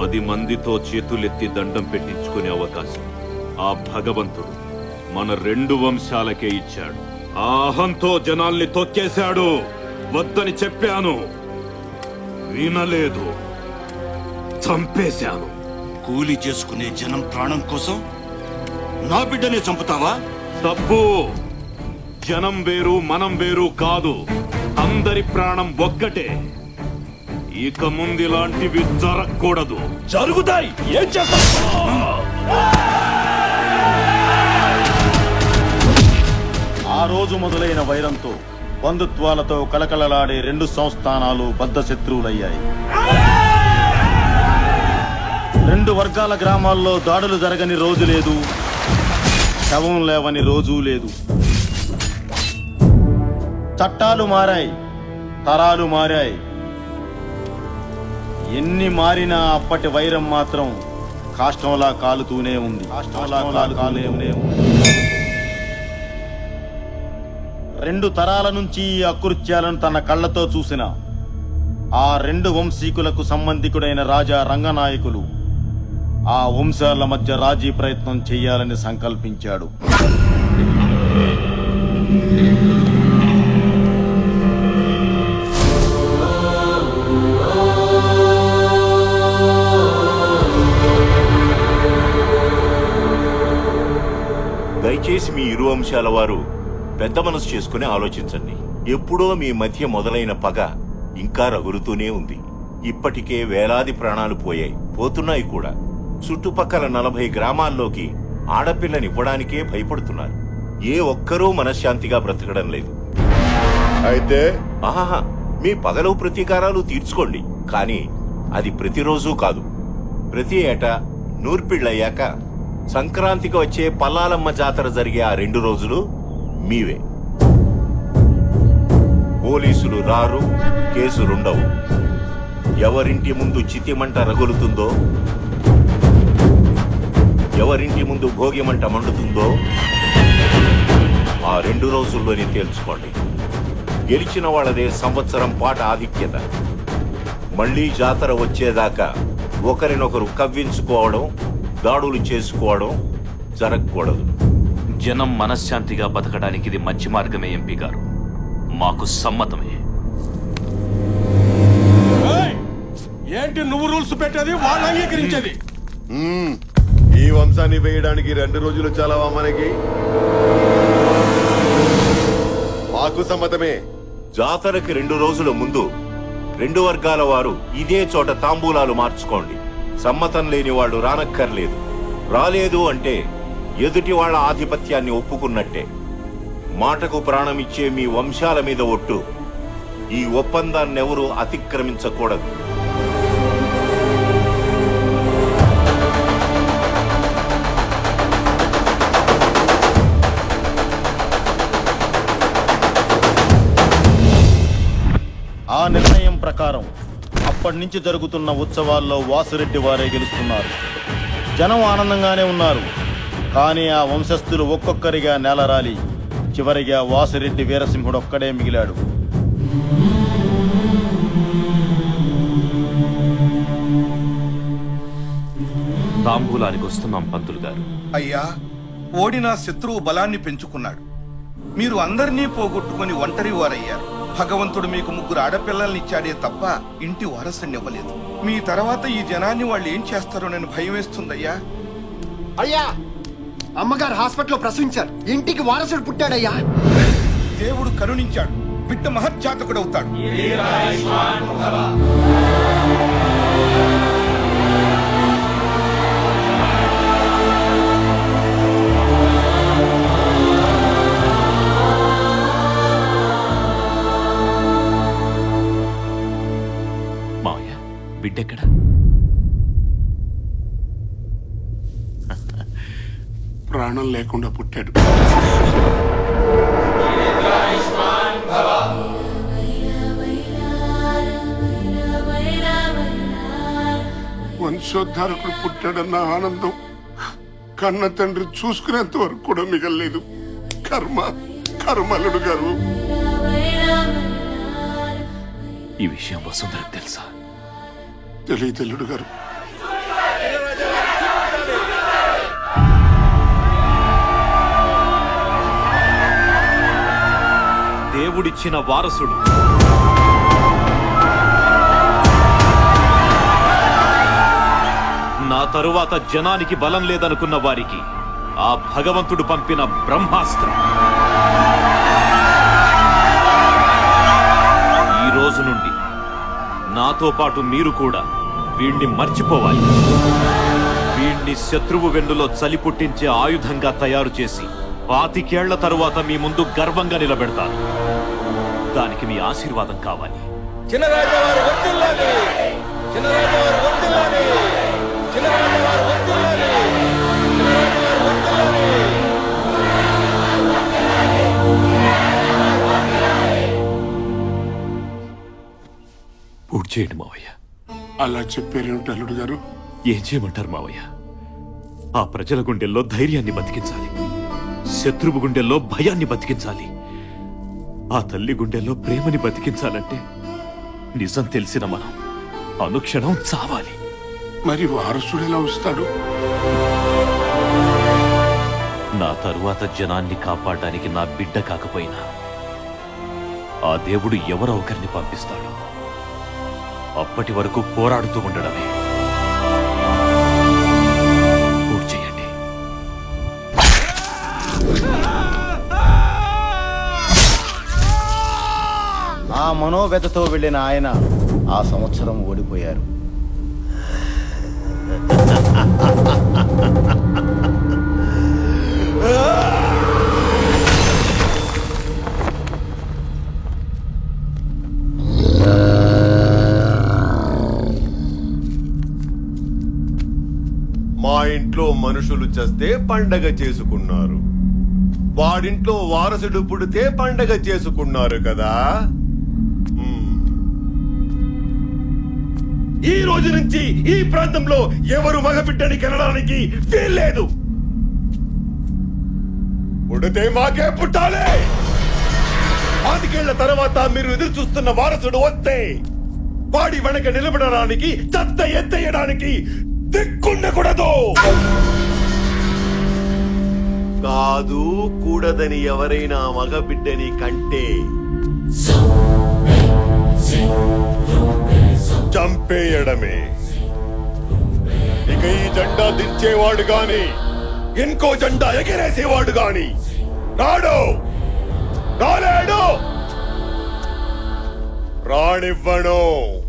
పది మందితో చేతులెత్తి దండం పెట్టించుకునే అవకాశం. ఆ భగవంతుడు మన రెండు వంశాలకే ఇచ్చాడు. ఆ అహంతో జనాల్ని తొక్కేశాడు. వద్దని చెప్పాను. వినలేదు. చంపేశాను. కూలి చేసుకునే జనం ప్రాణం కోసం నా బిడ్డనే చంపుతావా? తప్పు. జనం వేరు మనం వేరు కాదు. అందరి ప్రాణం ఒక్కటే. ఇక ముందు ఇలాంటివి జరగకూడదు. జరుగుతాయి. ఏం చేస్తావు? ఆ రోజు మొదలైన వైరంతో బంధుత్వాలతో కలకలలాడే రెండు సంస్థానాలు బద్ధ శత్రువులయ్యాయి. రెండు వర్గాల గ్రామాల్లో దాడులు జరగని రోజు లేదు. శవం లేవని రోజూ లేదు. చట్టాలు మారాయి. తరాలు మారాయి. ఎన్ని మారినా అప్పటి వైరం మాత్రం కాష్టంలా కాలుతూనే ఉంది. కాష్టంలా కాలుతూనే రెండు తరాల నుంచి ఈ అకృత్యాలను తన కళ్ళతో చూసిన ఆ రెండు వంశీకులకు సంబంధికుడైన రాజా రంగనాయకులు ఆ వంశాల మధ్య రాజీ ప్రయత్నం చేయాలని సంకల్పించాడు. దయచేసి మీ ఇరు అంశాల వారు పెద్ద మనసు చేసుకుని ఆలోచించండి. ఎప్పుడో మీ మధ్య మొదలైన పగ ఇంకా రగులుతూనే ఉంది. ఇప్పటికే వేలాది ప్రాణాలు పోయాయి. పోతున్నాయి కూడా. చుట్టుపక్కల నలభై గ్రామాల్లోకి ఆడపిల్లనివ్వడానికే భయపడుతున్నారు. ఏ ఒక్కరూ మనశ్శాంతిగా బ్రతకడం లేదు. అయితే? ఆహా మీ పగలు ప్రతీకారాలు తీర్చుకోండి. కానీ అది ప్రతిరోజు కాదు. ప్రతి ఏటా నూర్పిళ్ళయ్యాక సంక్రాంతికి వచ్చే పల్లాలమ్మ జాతర జరిగే ఆ రెండు రోజులు మీవే. పోలీసులు రారు కేసులుండవు ఎవరింటి ముందు చితిమంట రగులుతుందో ఎవరింటి ముందు భోగిమంట మండుతుందో ఆ రెండు రోజుల్లోనే తేల్చుకోండి. గెలిచిన వాళ్ళదే సంవత్సరం పాట ఆధిక్యత. మళ్ళీ జాతర వచ్చేదాకా ఒకరినొకరు కవ్వించుకోవడం దాడులు చేసుకోవడం జరగకూడదు. జనం మనశ్శాంతిగా బతకడానికి ఇది మంచి మార్గమే ఎంపీ గారు. మాకు సమ్మతమే. ఏంటి నువ్వు రూల్స్ పెట్టేది? వాళ్ళు అంగీకరించేది. ఈ వంశాన్ని వేయడానికి రెండు రోజులు చాలావా మనకి? మాకు సమ్మతమే. జాతరకి రెండు రోజుల ముందు రెండు వర్గాల వారు ఇదే చోట తాంబూలాలు మార్చుకోండి. సమ్మతం లేని వాళ్ళు రానక్కర్లేదు. రాలేదు అంటే ఎదుటి వాళ్ళ ఆధిపత్యాన్ని ఒప్పుకున్నట్టే. మాటకు ప్రాణమిచ్చే మీ వంశాల మీద ఒట్టు. ఈ ఒప్పందాన్నెవరూ అతిక్రమించకూడదు. ఆ నిర్ణయం ప్రకారం అప్పటి నుంచి జరుగుతున్న ఉత్సవాల్లో వాసురెడ్డి వారే గెలుస్తున్నారు. జనం ఆనందంగానే ఉన్నారు. కానీ ఆ వంశస్థులు ఒక్కొక్కరిగా నేలరాలి. చివరిగా వాసురెడ్డి వీరసింహుడు ఒక్కడే మిగిలాడు. తాంబూలానికి వస్తున్నాం పంతులు గారు. అయ్యా ఓడిన శత్రువు బలాన్ని పెంచుకున్నాడు. మీరు అందరినీ పోగొట్టుకుని ఒంటరి వారయ్యారు. భగవంతుడు మీకు ముగ్గురు ఆడపిల్లల్ని ఇచ్చాడే తప్ప ఇంటి వారసుని ఇవ్వలేదు. మీ తర్వాత ఈ జనాన్ని వాళ్ళు ఏం చేస్తారోనని భయం వేస్తుందయ్యా. అయ్యా అమ్మగారు హాస్పిటల్లో ప్రసవించారు. ఇంటికి వారసుడు పుట్టాడయ్యా. దేవుడు కరుణించాడు. బిడ్డ మహత్జాతకుడవుతాడు. ప్రాణం లేకుండా పుట్టాడు. వంశోద్ధారకుడు పుట్టాడన్న ఆనందం కన్న తండ్రి చూసుకునేంత వరకు కూడా మిగలలేదు. కర్మ కర్మలుడు గారు. ఈ విషయం వసుంధరకు తెలుసా? తెలియదు గారు. దేవుడిచ్చిన వారసుడు. నా తరువాత జనానికి బలం లేదనుకున్న వారికి ఆ భగవంతుడు పంపిన బ్రహ్మాస్త్రం. ఈ రోజు నుండి నాతో పాటు మీరు కూడా వీణ్ణి మర్చిపోవాలి. వీణ్ణి శత్రువు వెన్నులో చలి పుట్టించే ఆయుధంగా తయారు చేసి పాతికేళ్ళ తరువాత మీ ముందు గర్వంగా నిలబెడతాను. దానికి మీ ఆశీర్వాదం కావాలి. పూర్తి చేయండి మావయ్య. అలా చెప్పారేమిటి అల్లుడు గారు? ఏం చేయమంటారు మావయ్య? ఆ ప్రజల గుండెల్లో ధైర్యాన్ని బతికించాలి. శత్రువు గుండెల్లో భయాన్ని బతికించాలి. ఆ తల్లి గుండెల్లో ప్రేమని బతికించాలంటే నిజం తెలిసిన మనం అనుక్షణం చావాలి. మరి వారసుడు ఎలా వస్తాడు? నా తరువాత జనాన్ని కాపాడడానికి నా బిడ్డ కాకపోయినా ఆ దేవుడు ఎవరో ఒకరిని పంపిస్తాడు. అప్పటి వరకు పోరాడుతూ ఉండడమే. ఆ మనోవ్యతతో వెళ్ళిన ఆయన ఆ సంవత్సరం ఓడిపోయారు. మా ఇంట్లో మనుషులు చస్తే పండగ చేసుకున్నారు. వాడింట్లో వారసుడు పుడితే పండగ చేసుకున్నారు కదా? ఈ రోజు నుంచి ఈ ప్రాంతంలో ఎవరు మగబిడ్డని కనడానికి వీల్లేదు పుడితే మాకే పుట్టాలి. పాతికేళ్ళ తర్వాత మీరు ఎదురు చూస్తున్న వారసుడు వస్తే వాడి వెనక నిలబడడానికి చెత్త ఎత్తేయడానికి దిక్కుండకూడదు. కాదు కూడదని ఎవరైనా మగబిడ్డని కంటే చంపేయడమే. ఇక ఈ జెండా దించేవాడు గాని ఇంకో జెండా ఎగరేసేవాడు గాని రాడు రాలేడు. రానివ్వను.